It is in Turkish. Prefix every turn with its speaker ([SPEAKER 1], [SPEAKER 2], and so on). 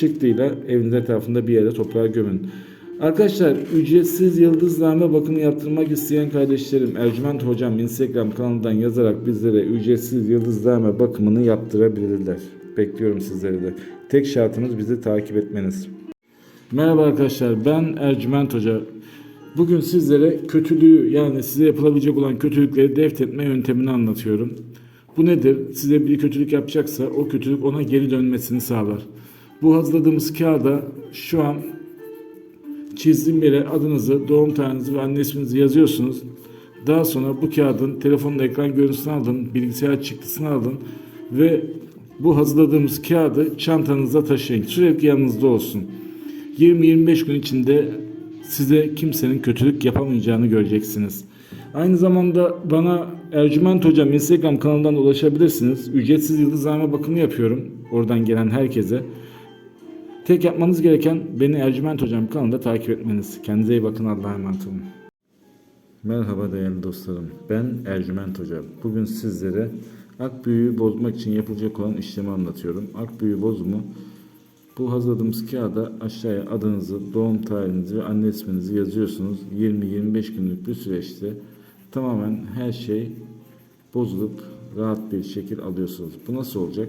[SPEAKER 1] çıktıyla evinizin etrafında bir yere toprağa gömün. Arkadaşlar ücretsiz yıldızname bakımı yaptırmak isteyen kardeşlerim Ercüment Hocam Instagram kanalından yazarak bizlere ücretsiz yıldızname bakımını yaptırabilirler. Bekliyorum sizleri de. Tek şartımız bizi takip etmeniz. Merhaba arkadaşlar ben Ercüment Hoca. Bugün sizlere kötülüğü yani size yapılabilecek olan kötülükleri deft etme yöntemini anlatıyorum. Bu nedir? Size bir kötülük yapacaksa o kötülük ona geri dönmesini sağlar. Bu hazırladığımız kağıda şu an çizdiğim yere adınızı, doğum tarihinizi ve anne isminizi yazıyorsunuz. Daha sonra bu kağıdın telefonun ekran görüntüsünü alın, bilgisayar çıktısını alın ve bu hazırladığımız kağıdı çantanızda taşıyın. Sürekli yanınızda olsun. 20-25 gün içinde size kimsenin kötülük yapamayacağını göreceksiniz. Aynı zamanda bana Ercüment Hocam Instagram kanalından ulaşabilirsiniz. Ücretsiz yıldızname bakımı yapıyorum. Oradan gelen herkese. Tek yapmanız gereken beni Ercüment Hocam kanalında takip etmeniz. Kendinize iyi bakın. Allah'a emanet olun. Merhaba değerli dostlarım. Ben Ercüment Hocam. Bugün sizlere ak büyüğü bozmak için yapılacak olan işlemi anlatıyorum. Ak büyüğü bozumu bu hazırladığımız kağıda aşağıya adınızı, doğum tarihinizi ve anne isminizi yazıyorsunuz. 20-25 günlük bir süreçte tamamen her şey bozulup rahat bir şekil alıyorsunuz. Bu nasıl olacak?